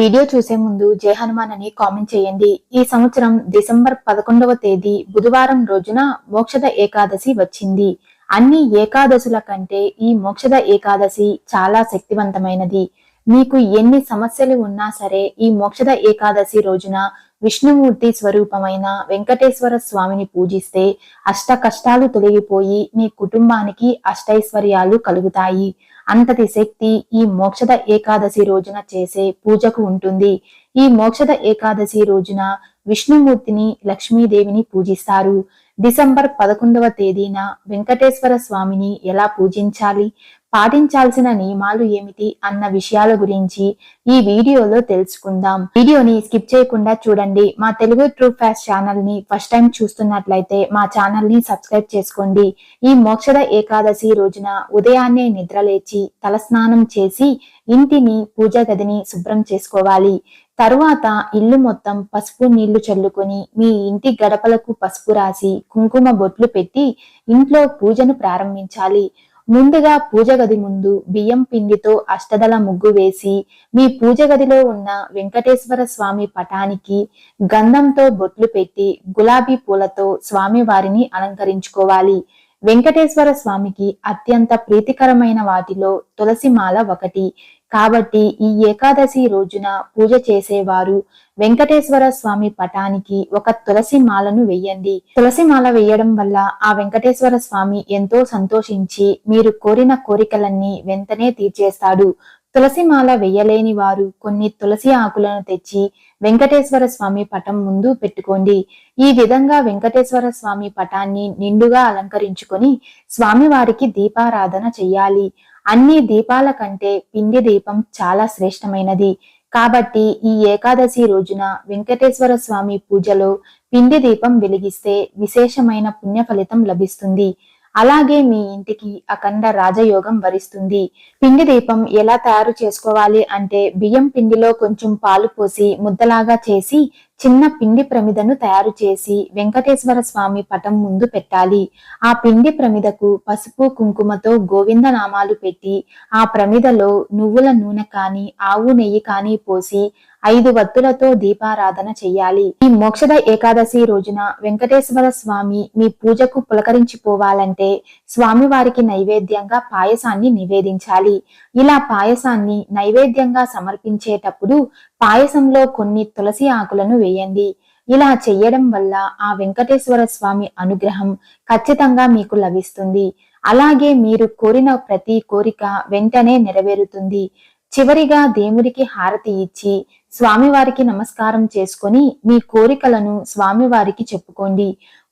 Video చూసే ముందు జై హనుమాన్ అని కామెంట్ చేయండి. ఈ సంవత్సరం డిసెంబర్ పదకొండవ తేదీ బుధవారం రోజున మోక్షద ఏకాదశి వచ్చింది. అన్ని ఏకాదశుల కంటే ఈ మోక్షద ఏకాదశి చాలా శక్తివంతమైనది. మీకు ఎన్ని సమస్యలు ఉన్నా సరే ఈ మోక్షద ఏకాదశి రోజున విష్ణుమూర్తి స్వరూపమైన వెంకటేశ్వర స్వామిని పూజిస్తే అష్ట కష్టాలు తొలగిపోయి మీ కుటుంబానికి అష్టైశ్వర్యాలు కలుగుతాయి. అంతటి శక్తి ఈ మోక్షద ఏకాదశి రోజున చేసే పూజకు ఉంటుంది. ఈ మోక్షద ఏకాదశి రోజున విష్ణుమూర్తిని లక్ష్మీదేవిని పూజిస్తారు. డిసెంబర్ పదకొండవ తేదీన వెంకటేశ్వర స్వామిని ఎలా పూజించాలి? పాటించాల్సిన నియమాలు ఏమిటి అన్న విషయాల గురించి ఈ వీడియోలో తెలుసుకుందాం. వీడియోని స్కిప్ చేయకుండా చూడండి. మా తెలుగు ట్రూ ఫ్యాస్ట్ ఛానల్ని ఫస్ట్ టైం చూస్తున్నట్లయితే మా ఛానల్ని సబ్స్క్రైబ్ చేసుకోండి. ఈ మోక్షద ఏకాదశి రోజున ఉదయాన్నే నిద్రలేచి తలస్నానం చేసి ఇంటిని పూజ గదిని శుభ్రం చేసుకోవాలి. తరువాత ఇల్లు మొత్తం పసుపు నీళ్ళు చల్లుకొని మీ ఇంటి గడపలకు పసుపు రాసి కుంకుమ బొట్లు పెట్టి ఇంట్లో పూజను ప్రారంభించాలి. ముందుగా పూజ గది ముందు బియ్యం పిండితో అష్టదల ముగ్గు వేసి మీ పూజ గదిలో ఉన్న వెంకటేశ్వర స్వామి పటానికి గంధంతో బొట్లు పెట్టి గులాబీ పూలతో స్వామి వారిని అలంకరించుకోవాలి. వెంకటేశ్వర స్వామికి అత్యంత ప్రీతికరమైన వాటిలో తులసి మాల ఒకటి. కాబట్టి ఈ ఏకాదశి రోజున పూజ చేసేవారు వెంకటేశ్వర స్వామి పటానికి ఒక తులసి మాలను వెయ్యండి తులసి మాల వేయడం వల్ల ఆ వెంకటేశ్వర స్వామి ఎంతో సంతోషించి మీరు కోరిన కోరికలన్నీ వెంటనే తీర్చేస్తాడు. తులసి మాల వెయ్యలేని వారు కొన్ని తులసి ఆకులను తెచ్చి వెంకటేశ్వర స్వామి పటం ముందు పెట్టుకోండి. ఈ విధంగా వెంకటేశ్వర స్వామి పటాన్ని నిండుగా అలంకరించుకొని స్వామివారికి దీపారాధన చెయ్యాలి. అన్ని దీపాల కంటే పిండి దీపం చాలా శ్రేష్టమైనది. కాబట్టి ఈ ఏకాదశి రోజున వెంకటేశ్వర స్వామి పూజలో పిండి దీపం వెలిగిస్తే విశేషమైన పుణ్య ఫలితం లభిస్తుంది. అలాగే మీ ఇంటికి అఖండ రాజయోగం వరిస్తుంది. పిండి దీపం ఎలా తయారు చేసుకోవాలి అంటే బియ్యం పిండిలో కొంచెం పాలు పోసి ముద్దలాగా చేసి చిన్న పిండి ప్రమిదను తయారు చేసి వెంకటేశ్వర స్వామి పటం ముందు పెట్టాలి. ఆ పిండి ప్రమిదకు పసుపు కుంకుమతో గోవింద నామాలు పెట్టి ఆ ప్రమిదలో నువ్వుల నూనె కాని ఆవు నెయ్యి కాని పోసి ఐదు వత్తులతో దీపారాధన చెయ్యాలి. ఈ మోక్షద ఏకాదశి రోజున వెంకటేశ్వర స్వామి మీ పూజకు పులకరించిపోవాలంటే స్వామి వారికి నైవేద్యంగా పాయసాన్ని నివేదించాలి. ఇలా పాయసాన్ని నైవేద్యంగా సమర్పించేటప్పుడు పాయసంలో కొన్ని తులసి ఆకులను వేయండి. ఇలా చెయ్యడం వల్ల ఆ వెంకటేశ్వర స్వామి అనుగ్రహం ఖచ్చితంగా మీకు లభిస్తుంది. అలాగే మీరు కోరిన ప్రతి కోరిక వెంటనే నెరవేరుతుంది. చివరిగా దేవుడికి హారతి ఇచ్చి స్వామివారికి నమస్కారం చేసుకొని మీ కోరికలను స్వామివారికి చెప్పుకోండి.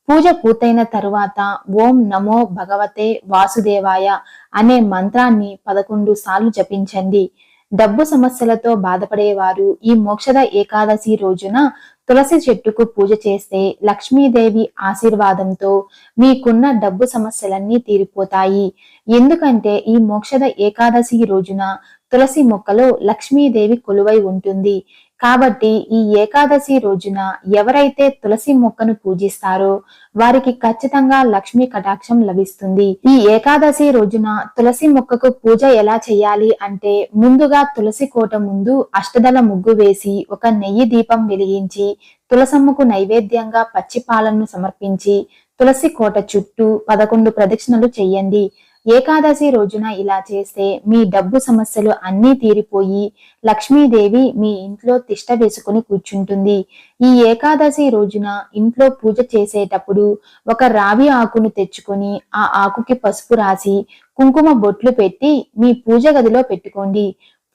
పూజ పూర్తయిన తరువాత ఓం నమో భగవతే వాసుదేవాయ అనే మంత్రాన్ని పదకొండు సార్లు జపించండి. డబ్బు సమస్యలతో బాధపడేవారు. ఈ మోక్షద ఏకాదశి రోజున తులసి చెట్టుకు పూజ చేస్తే లక్ష్మీదేవి ఆశీర్వాదంతో మీకున్న డబ్బు సమస్యలన్నీ తీరిపోతాయి. ఎందుకంటే ఈ మోక్షద ఏకాదశి రోజున తులసి మొక్కలో లక్ష్మీదేవి కొలువై ఉంటుంది. కాబట్టి ఈ ఏకాదశి రోజున ఎవరైతే తులసి మొక్కను పూజిస్తారో వారికి ఖచ్చితంగా లక్ష్మీ కటాక్షం లభిస్తుంది. ఈ ఏకాదశి రోజున తులసి మొక్కకు పూజ ఎలా చేయాలి అంటే ముందుగా తులసి కోట ముందు అష్టదల ముగ్గు వేసి ఒక నెయ్యి దీపం వెలిగించి తులసమ్మకు నైవేద్యంగా పచ్చి పాలను సమర్పించి తులసి కోట చుట్టూ పదకొండు ప్రదక్షిణలు చెయ్యండి ఏకాదశి రోజున ఇలా చేస్తే మీ డబ్బు సమస్యలు అన్నీ తీరిపోయి లక్ష్మీదేవి మీ ఇంట్లో తిష్ట వేసుకుని కూర్చుంటుంది. ఈ ఏకాదశి రోజున ఇంట్లో పూజ చేసేటప్పుడు ఒక రావి ఆకును తెచ్చుకొని ఆ ఆకుకి పసుపు రాసి కుంకుమ బొట్లు పెట్టి మీ పూజ గదిలో పెట్టుకోండి.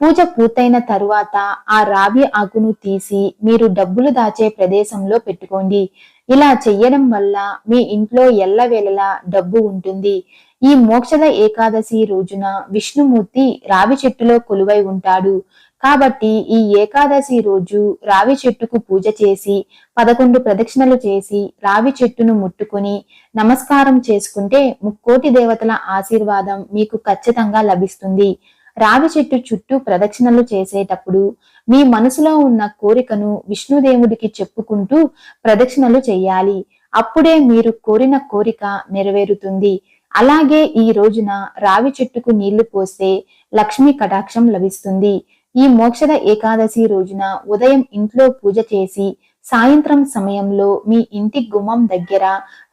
పూజ పూర్తయిన తరువాత ఆ రావి ఆకును తీసి మీరు డబ్బులు దాచే ప్రదేశంలో పెట్టుకోండి. ఇలా చెయ్యడం వల్ల మీ ఇంట్లో ఎల్లవేళలా డబ్బు ఉంటుంది. ఈ మోక్షద ఏకాదశి రోజున విష్ణుమూర్తి రావి చెట్టులో కొలువై ఉంటాడు. కాబట్టి ఈ ఏకాదశి రోజు రావి చెట్టుకు పూజ చేసి పదకొండు ప్రదక్షిణలు చేసి రావి చెట్టును ముట్టుకుని నమస్కారం చేసుకుంటే ముక్కోటి దేవతల ఆశీర్వాదం మీకు ఖచ్చితంగా లభిస్తుంది. రావి చెట్టు చుట్టూ ప్రదక్షిణలు చేసేటప్పుడు మీ మనసులో ఉన్న కోరికను విష్ణుదేవుడికి చెప్పుకుంటూ ప్రదక్షిణలు చేయాలి. అప్పుడే మీరు కోరిన కోరిక నెరవేరుతుంది. అలాగే ఈ రోజున రావి చెట్టుకు నీళ్ళు పోస్తే లక్ష్మీ కటాక్షం లభిస్తుంది. ఈ మోక్షద ఏకాదశి రోజున ఉదయం ఇంట్లో పూజ చేసి సాయంత్రం సమయంలో మీ ఇంటి గుమ్మం దగ్గర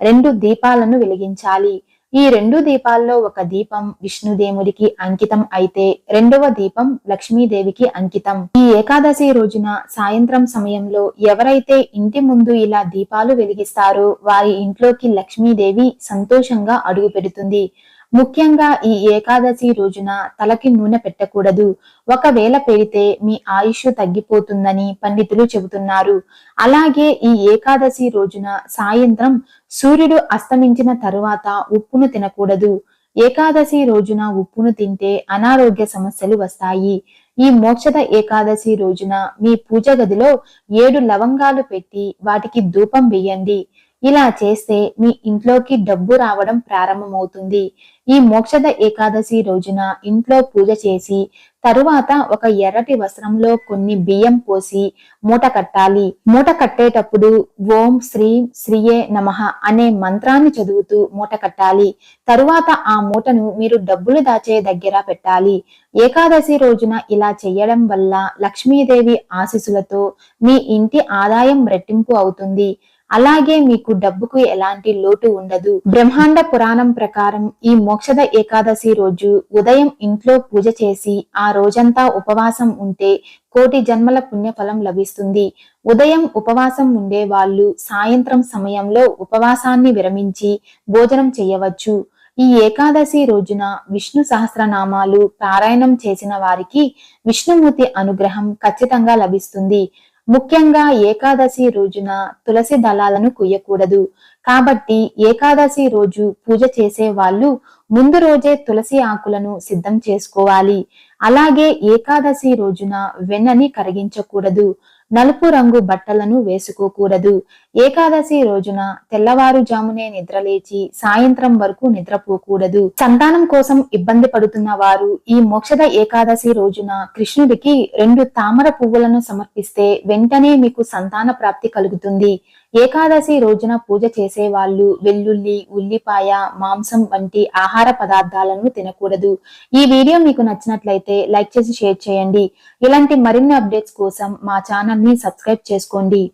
రెండు దీపాలను వెలిగించాలి. ఈ రెండు దీపాల్లో ఒక దీపం విష్ణుదేవుడికి అంకితం అయితే రెండవ దీపం లక్ష్మీదేవికి అంకితం. ఈ ఏకాదశి రోజున సాయంత్రం సమయంలో ఎవరైతే ఇంటి ముందు ఇలా దీపాలు వెలిగిస్తారో వారి ఇంట్లోకి లక్ష్మీదేవి సంతోషంగా అడుగు పెడుతుంది ముఖ్యంగా ఈ ఏకాదశి రోజున తలకి నూనె పెట్టకూడదు. ఒకవేళ పెడితే మీ ఆయుష్ తగ్గిపోతుందని పండితులు చెబుతున్నారు. అలాగే ఈ ఏకాదశి రోజున సాయంత్రం సూర్యుడు అస్తమించిన తరువాత ఉప్పును తినకూడదు. ఏకాదశి రోజున ఉప్పును తింటే అనారోగ్య సమస్యలు వస్తాయి. ఈ మోక్షద ఏకాదశి రోజున మీ పూజ గదిలో ఏడు లవంగాలు పెట్టి వాటికి ధూపం వేయండి. ఇలా చేస్తే మీ ఇంట్లోకి డబ్బు రావడం ప్రారంభమవుతుంది. ఈ మోక్షద ఏకాదశి రోజున ఇంట్లో పూజ చేసి తరువాత ఒక ఎర్రటి వస్త్రంలో కొన్ని బియ్యం పోసి మూట కట్టాలి. మూట కట్టేటప్పుడు ఓం శ్రీం శ్రీయే నమః అనే మంత్రాన్ని చదువుతూ మూట కట్టాలి. తరువాత ఆ మూటను మీరు డబ్బులు దాచే దగ్గర పెట్టాలి. ఏకాదశి రోజున ఇలా చేయడం వల్ల లక్ష్మీదేవి ఆశీస్సులతో మీ ఇంటి ఆదాయం రెట్టింపు అవుతుంది. అలాగే మీకు డబ్బుకు ఎలాంటి లోటు ఉండదు. బ్రహ్మాండ పురాణం ప్రకారం ఈ మోక్షద ఏకాదశి రోజు ఉదయం ఇంట్లో పూజ చేసి ఆ రోజంతా ఉపవాసం ఉంటే కోటి జన్మల పుణ్యఫలం లభిస్తుంది. ఉదయం ఉపవాసం ఉండే వాళ్ళు సాయంత్రం సమయంలో ఉపవాసాన్ని విరమించి భోజనం చేయవచ్చు. ఈ ఏకాదశి రోజున విష్ణు సహస్రనామాలు పారాయణం చేసిన వారికి విష్ణుమూర్తి అనుగ్రహం ఖచ్చితంగా లభిస్తుంది. ముఖ్యంగా ఏకాదశి రోజున తులసి దళాలను కుయ్యకూడదు. కాబట్టి ఏకాదశి రోజు పూజ చేసే వాళ్ళు ముందు రోజే తులసి ఆకులను సిద్ధం చేసుకోవాలి. అలాగే ఏకాదశి రోజున వెన్నని కరిగించకూడదు. నలుపు రంగు బట్టలను వేసుకోకూడదు. ఏకాదశి రోజున తెల్లవారుజామునే నిద్రలేచి సాయంత్రం వరకు నిద్రపోకూడదు. సంతానం కోసం ఇబ్బంది పడుతున్న వారు ఈ మోక్షద ఏకాదశి రోజున కృష్ణుడికి రెండు తామర పువ్వులను సమర్పిస్తే వెంటనే మీకు సంతాన ప్రాప్తి కలుగుతుంది. ఏకాదశి రోజున పూజ చేసే వాళ్ళు వెల్లుల్లి ఉల్లిపాయ మాంసం వంటి ఆహార పదార్థాలను తినకూడదు. ఈ వీడియో మీకు నచ్చినట్లయితే లైక్ చేసి షేర్ చేయండి. ఇలాంటి మరిన్ని అప్డేట్స్ కోసం మా ఛానల్ని సబ్స్క్రైబ్ చేసుకోండి.